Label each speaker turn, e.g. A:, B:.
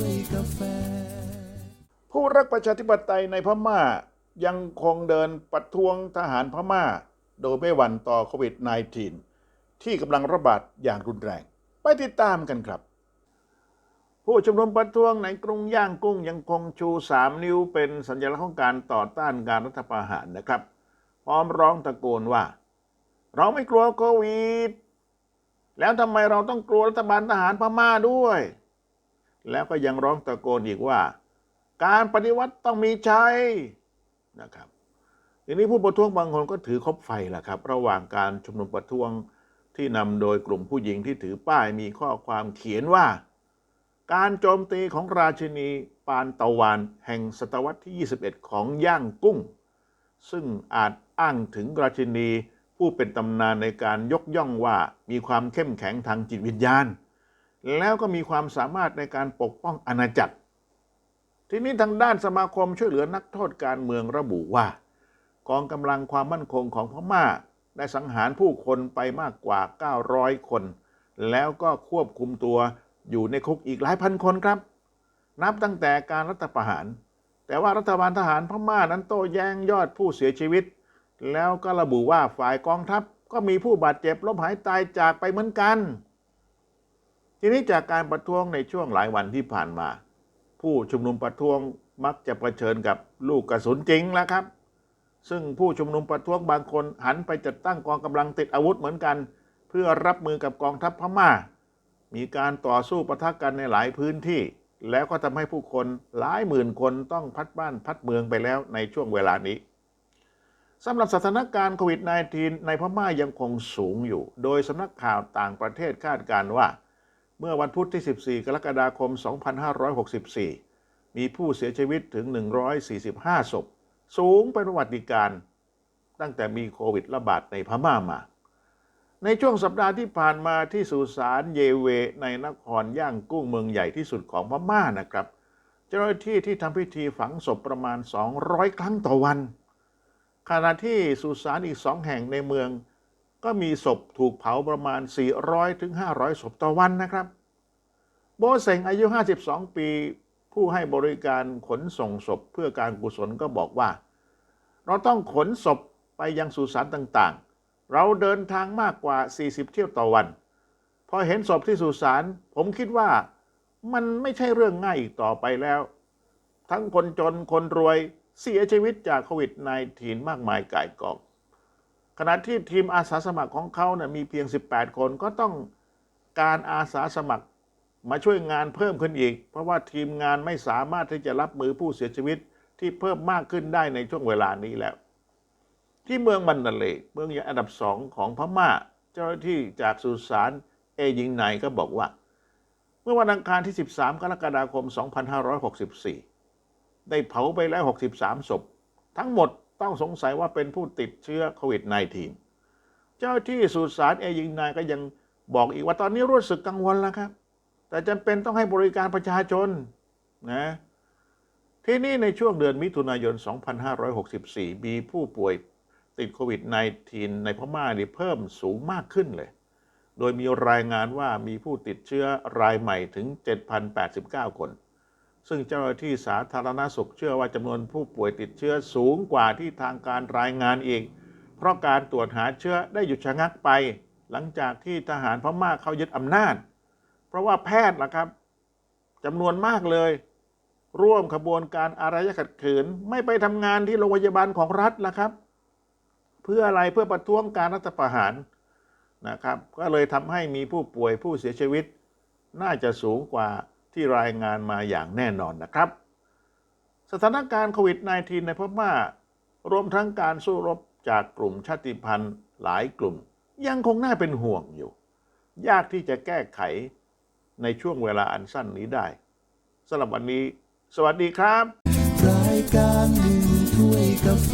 A: วยกาแฟ
B: ผู้รักประชาธิปไตยในพม่ายังคงเดินประท้วงทหารพม่า โดยไม่หวั่นต่อโควิด -19 ที่กำลังระบาดอย่างรุนแรง ไปติดตามกันครับ ผู้ชุมนุมประท้วงในกรุงย่างกุ้งยังคงชู 3 นิ้วเป็นสัญลักษณ์ของการต่อต้านการรัฐประหารนะครับ พร้อมร้องตะโกนว่า เราไม่กลัวโควิด แล้วทำไมเราต้องกลัวรัฐบาลทหารพม่าด้วย แล้วก็ยังร้องตะโกนอีกว่า การปฏิวัติต้องมีชัยนะครับทีนี้ผู้ประท้วงบางคนก็ถือคบไฟแหละครับ ระหว่างการชุมนุมประท้วงที่นำโดยกลุ่มผู้หญิงที่ถือป้ายมีข้อความเขียนว่า การโจมตีของราชินีปานตะวันแห่งศตวรรษที่ 21 ของย่างกุ้ง ซึ่งอาจอ้างถึงราชินีผู้เป็นตำนานในการยกย่องว่ามีความเข้มแข็งทางจิตวิญญาณ แล้วก็มีความสามารถในการปกป้องอาณาจักร ทีนี้ทางด้านสมาคมช่วยเหลือนักโทษการเมืองระบุว่า กองกำลังความมั่นคงของพม่า ได้สังหารผู้คนไปมากกว่า 900 คน แล้วก็ควบคุมตัวอยู่ในคุกอีกหลายพันคนครับ นับตั้งแต่การรัฐประหาร แต่ว่ารัฐบาลทหารพม่านั้นโต้แย้งยอดผู้เสียชีวิต แล้วก็ระบุว่าฝ่ายกองทัพก็มีผู้บาดเจ็บล้มหายตายจากไปเหมือนกัน ทีนี้จากการประท้วงในช่วงหลายวันที่ผ่านมา ผู้ชุมนุมประท้วงมักจะเผชิญกับลูกกระสุนจริงแล้วครับ ซึ่งผู้ชุมนุมประท้วงบางคนหันไปจัดตั้งกองกำลังติดอาวุธเหมือนกัน เพื่อรับมือกับกองทัพพม่า มีการต่อสู้ประทะกันในหลายพื้นที่ แล้วก็ทำให้ผู้คนหลายหมื่นคนต้องพัดบ้านพัดเมืองไปแล้วในช่วงเวลานี้สำหรับสถานการณ์โควิด -19 ในพม่ายังคงสูงอยู่ โดยสำนักข่าวต่างประเทศคาดการณ์ว่า เมื่อวันพุธที่ 14 กรกฎาคม 2564 มีผู้เสียชีวิตถึง 145 ศพ สูงเป็นประวัติการณ์ตั้งแต่มีโควิดระบาดในพม่ามา ในช่วงสัปดาห์ที่ผ่านมาที่สุสานเยเว ในนครย่างกุ้งเมืองใหญ่ที่สุดของพม่านะครับ เจ้าหน้าที่ที่ทำพิธีฝังศพประมาณ 200 ครั้งต่อวัน ขณะที่สุสานอีกสองแห่งในเมือง ก็มีศพถูกเผาประมาณ 400ถึง500 ศพต่อวันนะครับ โบเซงอายุ 52 ปี ผู้ให้บริการขนส่งศพเพื่อการกุศลก็บอกว่า เราต้องขนศพไปยังสุสานต่างๆ เราเดินทางมากกว่า 40 เที่ยวต่อวัน พอเห็นศพที่สุสานผมคิดว่ามันไม่ใช่เรื่องง่ายอีกต่อไปแล้ว ทั้งคนจนคนรวยเสียชีวิตจากโควิด -19 มากมายก่ายกอง ขณะที่ทีมอาสาสมัครของเขาเนะ่ยมีเพียง 18 คนก็ต้องการอาสาสมัครมาช่วยงานเพิ่มขึ้นอีก เพราะว่าทีมงานไม่สามารถที่จะรับมือผู้เสียชีวิตที่เพิ่มมากขึ้นได้ในช่วงเวลานี้แล้ว ที่เมืองมันนาเลเมืองใหญ่อันดับสองของพม่า เจ้าหน้าที่จากสุสานเอยิงไนก็บอกว่า เมื่อวันอังคารที่ 13 กรกฎาคม 2564 ได้เผาไปแล้ว 63 ศพ ทั้งหมด ต้องสงสัยว่าเป็นผู้ติดเชื้อโควิด -19 เจ้าที่สุสานเอยิงนายก็ยังบอกอีกว่าตอนนี้รู้สึกกังวลแล้วครับ แต่จำเป็นต้องให้บริการประชาชนนะที่นี่ในช่วงเดือนมิถุนายน 2564 มีผู้ป่วยติดโควิด -19 ในพม่านี่เพิ่มสูงมากขึ้นเลย โดยมีรายงานว่ามีผู้ติดเชื้อรายใหม่ถึง 7,089 คน ซึ่งเจ้าหน้าที่สาธารณสุขเชื่อว่าจำนวนผู้ป่วยติดเชื้อสูงกว่าที่ทางการรายงานอีก เพราะการตรวจหาเชื้อได้หยุดชะงักไป หลังจากที่ทหารพม่าเขายึดอำนาจ เพราะว่าแพทย์ล่ะครับจำนวนมากเลย ร่วมขบวนการอารยขัดขืน ไม่ไปทำงานที่โรงพยาบาลของรัฐล่ะครับ เพื่ออะไรเพื่อประท้วงการรัฐประหารนะครับ ก็เลยทำให้มีผู้ป่วยผู้เสียชีวิต น่าจะสูงกว่า ที่รายงานมาอย่างแน่นอนนะครับ สถานการณ์โควิด -19 ในพม่ารวมทั้งการสู้รบจากกลุ่มชาติพันธุ์หลายกลุ่ม ยังคงน่าเป็นห่วงอยู่ ยากที่จะแก้ไขในช่วงเวลาอันสั้นนี้ได้สำหรับวันนี้ สวัสดีครับ
A: รายการหนึ่งถ้วยกาแฟ